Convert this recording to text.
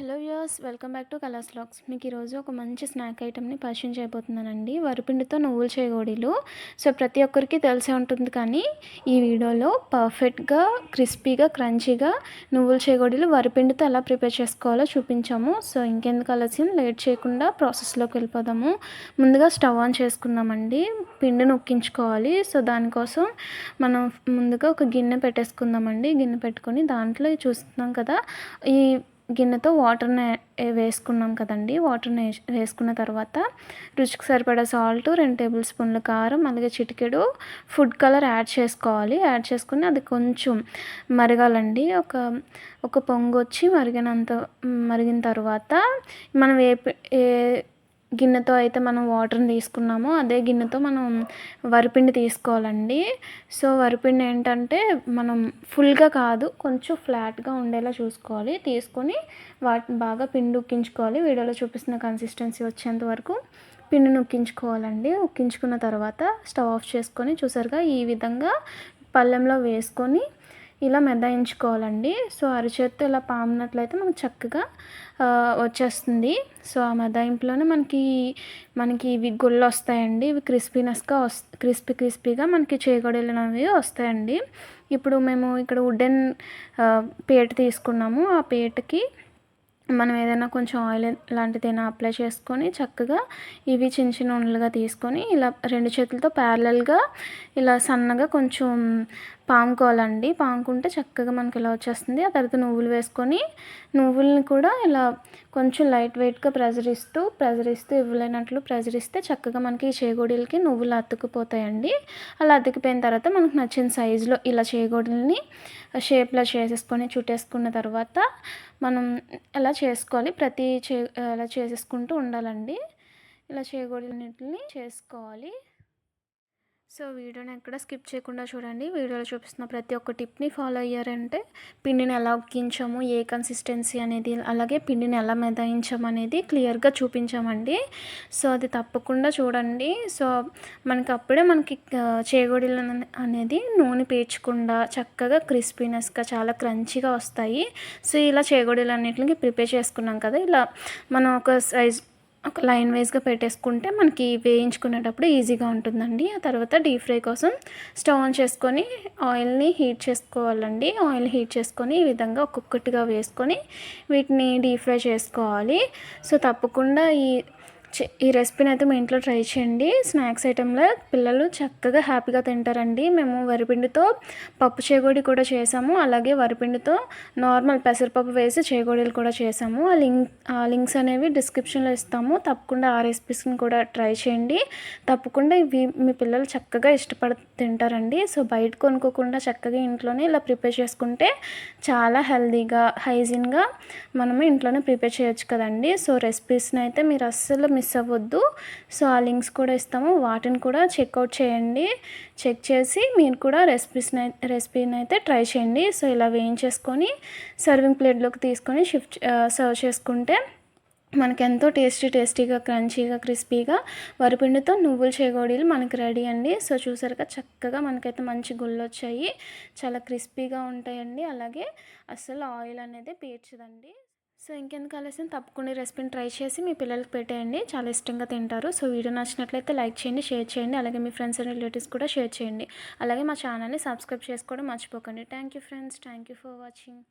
Hello views welcome back to colours lux మీకు ఈరోజు ఒక మంచి స్నాక్ ఐటెంని పరిచయం చేయబోతున్నానండి. వరిపిండితో నువ్వులు చేయగోడీలు సో ప్రతి ఒక్కరికి తెలిసే ఉంటుంది కానీ ఈ వీడియోలో పర్ఫెక్ట్గా క్రిస్పీగా క్రంచీగా నువ్వులు చేయగోడీలు వరిపిండితో ఎలా ప్రిపేర్ చేసుకోవాలో చూపించాము. సో ఇంకెందుకు ఆలస్యం? లేట్ చేయకుండా ప్రాసెస్లోకి వెళ్ళిపోదాము. ముందుగా స్టవ్ ఆన్ చేసుకుందామండి. పిండిని ఉక్కించుకోవాలి సో దానికోసం మనం ముందుగా ఒక గిన్నె పెట్టేసుకుందామండి. గిన్నె పెట్టుకొని దాంట్లో చూస్తున్నాం కదా ఈ గిన్నెతో వాటర్ని వేసుకున్నాం కదండి. వాటర్ని వేసుకున్న తర్వాత రుచికి సరిపడా సాల్ట్ రెండు టేబుల్ స్పూన్ల కారం అలాగే చిటికెడు ఫుడ్ కలర్ యాడ్ చేసుకోవాలి. యాడ్ చేసుకుని అది కొంచెం మరగాలండి. ఒక ఒక పొంగు వచ్చి మరిగినంత మరిగిన తర్వాత మనం ఏ ఏ గిన్నెతో అయితే మనం వాటర్ని తీసుకున్నామో అదే గిన్నెతో మనం వరిపిండి తీసుకోవాలండి. సో వరిపిండి ఏంటంటే మనం ఫుల్గా కాదు కొంచెం ఫ్లాట్గా ఉండేలా చూసుకోవాలి. తీసుకొని వాటిని బాగా పిండి ఉక్కించుకోవాలి. వీడియోలో చూపిస్తున్న కన్సిస్టెన్సీ వచ్చేంత వరకు పిండిని ఉక్కించుకోవాలండి. ఉక్కించుకున్న తర్వాత స్టవ్ ఆఫ్ చేసుకొని చూసారుగా ఈ విధంగా పళ్ళెంలో వేసుకొని ఇలా మెదాయించుకోవాలండి. సో అరిచేత్తో ఇలా పామినట్లయితే మనకు చక్కగా వచ్చేస్తుంది. సో ఆ మెదాయింపులోనే మనకి మనకి ఇవి గుళ్ళు వస్తాయండి ఇవి క్రిస్పీనెస్గా వస్ క్రిస్పీ క్రిస్పీగా మనకి చేయగడలినవి వస్తాయండి. ఇప్పుడు మేము ఇక్కడ వుడెన్ పేట తీసుకున్నాము. ఆ పేటకి మనం ఏదైనా కొంచెం ఆయిల్ లాంటిదైనా అప్లై చేసుకొని చక్కగా ఇవి చిన్న చిన్న ఉండలుగా తీసుకొని ఇలా రెండు చేతులతో ప్యారలల్గా ఇలా సన్నగా కొంచెం పాముకోవాలండి. పాముకుంటే చక్కగా మనకి ఇలా వచ్చేస్తుంది. ఆ తర్వాత నువ్వులు వేసుకొని నువ్వుల్ని కూడా ఇలా కొంచెం లైట్ వెయిట్గా ప్రెజర్ ఇస్తూ ప్రెజర్ ఇస్తూ ఇవ్వలేనట్లు ప్రెజర్ ఇస్తే చక్కగా మనకి చేగోడీలకి నువ్వులు అతుక్కుపోతాయండి. అలా అతుక్కుపోయిన తర్వాత మనకు నచ్చిన సైజులో ఇలా చేగోడీలని షేప్లో చేసేసుకొని చుట్టేసుకున్న తర్వాత మనం ఎలా చేసుకోవాలి? ప్రతి చే ఎలా చేసేసుకుంటూ ఉండాలండి. ఇలా చేగోడీలన్నింటిని చేసుకోవాలి. సో వీడియోని ఎక్కడ స్కిప్ చేయకుండా చూడండి. వీడియోలో చూపిస్తున్న ప్రతి ఒక్క టిప్ని ఫాలో అయ్యారంటే పిండిని ఎలా ఉక్కించాము ఏ కన్సిస్టెన్సీ అనేది అలాగే పిండిని ఎలా మెదాయించాము అనేది క్లియర్గా చూపించామండి. సో అది తప్పకుండా చూడండి. సో మనకి అప్పుడే మనకి చేగోడీలు అనేది నూనె పీల్చకుండా చక్కగా క్రిస్పీనెస్గా చాలా క్రంచీగా వస్తాయి. సో ఇలా చేగోడీలు అన్నింటికి ప్రిపేర్ చేసుకున్నాం కదా ఇలా మనం ఒక సైజ్ ఒక లైన్ వైజ్గా పెట్టేసుకుంటే మనకి వేయించుకునేటప్పుడు ఈజీగా ఉంటుందండి. ఆ తర్వాత డీప్ ఫ్రై కోసం స్టవ్ ఆన్ చేసుకొని ఆయిల్ని హీట్ చేసుకోవాలండి. ఆయిల్ హీట్ చేసుకొని ఈ విధంగా ఒక్కొక్కటిగా వేసుకొని వీటిని డీప్ ఫ్రై చేసుకోవాలి. సో తప్పకుండా ఈ ఈ రెసిపీని అయితే మీ ఇంట్లో ట్రై చేయండి. స్నాక్స్ ఐటెంలో పిల్లలు చక్కగా హ్యాపీగా తింటారండి. మేము వరిపిండితో పప్పు చేగోడి కూడా చేసాము. అలాగే వరిపిండితో నార్మల్ పెసరపప్పు వేసి చేగోడీలు కూడా చేసాము. ఆ లింక్ ఆ లింక్స్ అనేవి డిస్క్రిప్షన్లో ఇస్తాము. తప్పకుండా ఆ రెసిపీస్ని కూడా ట్రై చేయండి. తప్పకుండా ఇవి మీ పిల్లలు చక్కగా ఇష్టపడ తింటారండి. సో బయట కొనుక్కోకుండా చక్కగా ఇంట్లోనే ఇలా ప్రిపేర్ చేసుకుంటే చాలా హెల్దీగా హైజీన్గా మనము ఇంట్లోనే ప్రిపేర్ చేయొచ్చు కదండి. సో రెసిపీస్ని అయితే మీరు అస్సలు మిస్ అవ్వద్దు. సో ఆ లింక్స్ కూడా ఇస్తాము. వాటిని కూడా చెక్అవుట్ చేయండి. చెక్ చేసి మీరు కూడా రెసిపీస్ని రెసిపీని అయితే ట్రై చేయండి. సో ఇలా వేయించేసుకొని సర్వింగ్ ప్లేట్లోకి తీసుకొని షిఫ్ట్ సర్వ్ చేసుకుంటే మనకి ఎంతో టేస్టీ టేస్టీగా క్రంచీగా క్రిస్పీగా వరిపిండితో నువ్వులు చేగోడీలు మనకి రెడీ అండి. సో చూసారుగా చక్కగా మనకైతే మంచి గుళ్ళు వచ్చాయి చాలా క్రిస్పీగా ఉంటాయండి. అలాగే అసలు ఆయిల్ అనేది పీర్చదండి సో ఇంకెందుకు ఆలస్యం? తప్పకుండా రెసిపీని ట్రై చేసి మీ పిల్లలకి పెట్టేయండి. చాలా ఇష్టంగా తింటారు. సో వీడియో నచ్చినట్లయితే లైక్ చేయండి షేర్ చేయండి. అలాగే మీ ఫ్రెండ్స్ అండ్ రిలేటివ్స్ కూడా షేర్ చేయండి. అలాగే మా ఛానల్ని సబ్స్క్రైబ్ చేసుకోవడం మర్చిపోకండి. Thank you friends. Thank you for watching.